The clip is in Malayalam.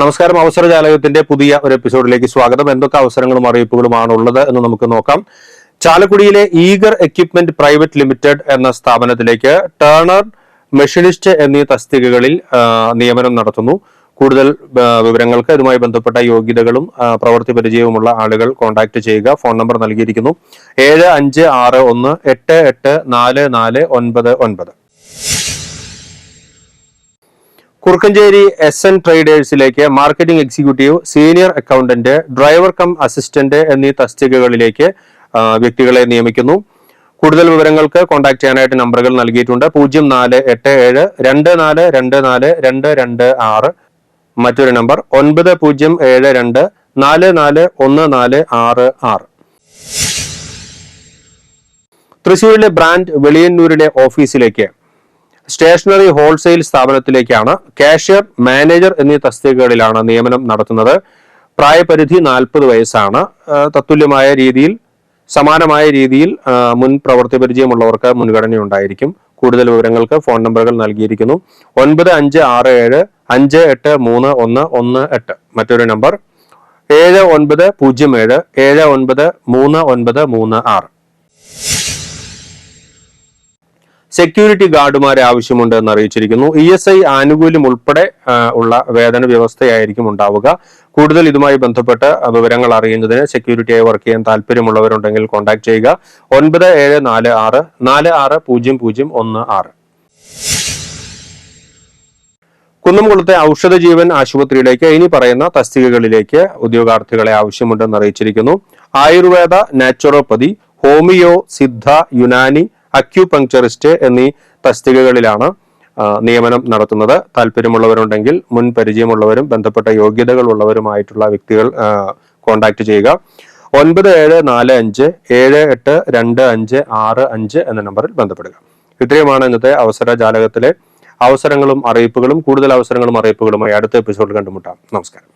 നമസ്കാരം. അവസരജാലകത്തിന്റെ പുതിയ ഒരു എപ്പിസോഡിലേക്ക് സ്വാഗതം. എന്തൊക്കെ അവസരങ്ങളും അറിയിപ്പുകളുമാണ് ഉള്ളത് എന്ന് നമുക്ക് നോക്കാം. ചാലക്കുടിയിലെ ഈഗർ എക്യുപ്മെന്റ് പ്രൈവറ്റ് ലിമിറ്റഡ് എന്ന സ്ഥാപനത്തിലേക്ക് ടേണർ മെഷീനിസ്റ്റ് എന്നീ തസ്തികകളിൽ നിയമനം നടത്തുന്നു. കൂടുതൽ വിവരങ്ങൾക്ക് ഇതുമായി ബന്ധപ്പെട്ട യോഗ്യതകളും പ്രവൃത്തി പരിചയവുമുള്ള ആളുകൾ കോൺടാക്ട് ചെയ്യുക. ഫോൺ നമ്പർ നൽകിയിരിക്കുന്നു. ഏഴ് അഞ്ച് ആറ് ഒന്ന് എട്ട് എട്ട് നാല് നാല് ഒൻപത് ഒൻപത്. Kurukkancheri S N ട്രേഡേഴ്സിലേക്ക് marketing executive senior accountant driver cum assistant എന്നീ തസ്തികകളിലേക്ക് വ്യക്തികളെ നിയമിക്കുന്നു. കൂടുതൽ വിവരങ്ങൾക്ക് കോൺടാക്ട് ചെയ്യാനായിട്ട് നമ്പറുകൾ നൽകിയിട്ടുണ്ട്. പൂജ്യം നാല് എട്ട് ഏഴ് രണ്ട് നാല് രണ്ട് നാല് രണ്ട് രണ്ട് ആറ്. മറ്റൊരു നമ്പർ ഒൻപത് പൂജ്യം ഏഴ് രണ്ട് നാല് നാല് ഒന്ന് നാല് ആറ് ആറ്. തൃശ്ശൂരിലെ ബ്രാൻഡ് വെളിയന്നൂരിലെ ഓഫീസിലേക്ക് സ്റ്റേഷനറി ഹോൾസെയിൽ സ്ഥാപനത്തിലേക്കാണ് കാഷ്യർ മാനേജർ എന്നീ തസ്തികകളിലാണ് നിയമനം നടത്തുന്നത്. പ്രായപരിധി നാൽപ്പത് വയസ്സാണ്. തത്തുല്യമായ രീതിയിൽ സമാനമായ രീതിയിൽ മുൻ പ്രവൃത്തി പരിചയമുള്ളവർക്ക് മുൻഗണന ഉണ്ടായിരിക്കും കൂടുതൽ വിവരങ്ങൾക്ക് ഫോൺ നമ്പറുകൾ നൽകിയിരിക്കുന്നു. ഒൻപത് അഞ്ച് ആറ് ഏഴ് അഞ്ച് എട്ട് മൂന്ന് ഒന്ന് ഒന്ന് എട്ട്. മറ്റൊരു നമ്പർ ഏഴ് ഒൻപത് പൂജ്യം ഏഴ് ഏഴ് ഒൻപത് മൂന്ന് ഒൻപത് മൂന്ന് ആറ്. സെക്യൂരിറ്റി ഗാർഡുമാരെ ആവശ്യമുണ്ട് എന്ന് അറിയിച്ചിരിക്കുന്നു. ഇ എസ് ഐ ആനുകൂല്യം ഉൾപ്പെടെ ഉള്ള വേതന വ്യവസ്ഥയായിരിക്കും ഉണ്ടാവുക. കൂടുതൽ ഇതുമായി ബന്ധപ്പെട്ട് വിവരങ്ങൾ അറിയുന്നതിന് സെക്യൂരിറ്റിയായി വർക്ക് ചെയ്യാൻ താല്പര്യമുള്ളവരുണ്ടെങ്കിൽ കോൺടാക്ട് ചെയ്യുക. ഒൻപത് ഏഴ് നാല് ആറ് നാല് ആറ് പൂജ്യം പൂജ്യം ഒന്ന് ആറ്. കുന്നംകുളത്തെ ഔഷധ ജീവൻ ആശുപത്രിയിലേക്ക് ഇനി പറയുന്ന തസ്തികകളിലേക്ക് ഉദ്യോഗാർത്ഥികളെ ആവശ്യമുണ്ടെന്ന് അറിയിച്ചിരിക്കുന്നു. Ayurveda naturopathy homeo Siddha Unani acupuncturist എന്നീ തസ്തികകളിലാണ് നിയമനം നടത്തുന്നത്. താല്പര്യമുള്ളവരുണ്ടെങ്കിൽ മുൻ പരിചയമുള്ളവരും ബന്ധപ്പെട്ട യോഗ്യതകൾ ഉള്ളവരുമായിട്ടുള്ള വ്യക്തികൾ കോൺടാക്ട് ചെയ്യുക. ഒൻപത് ഏഴ് നാല് അഞ്ച് ഏഴ് എട്ട് രണ്ട് അഞ്ച് ആറ് അഞ്ച് എന്ന നമ്പറിൽ ബന്ധപ്പെടുക. ഇത്രയുമാണ് ഇന്നത്തെ അവസര ജാലകത്തിലെ അവസരങ്ങളും അറിയിപ്പുകളും കൂടുതൽ അവസരങ്ങളും അറിയിപ്പുകളുമായി അടുത്ത എപ്പിസോഡിൽ കണ്ടുമുട്ടാം. നമസ്കാരം.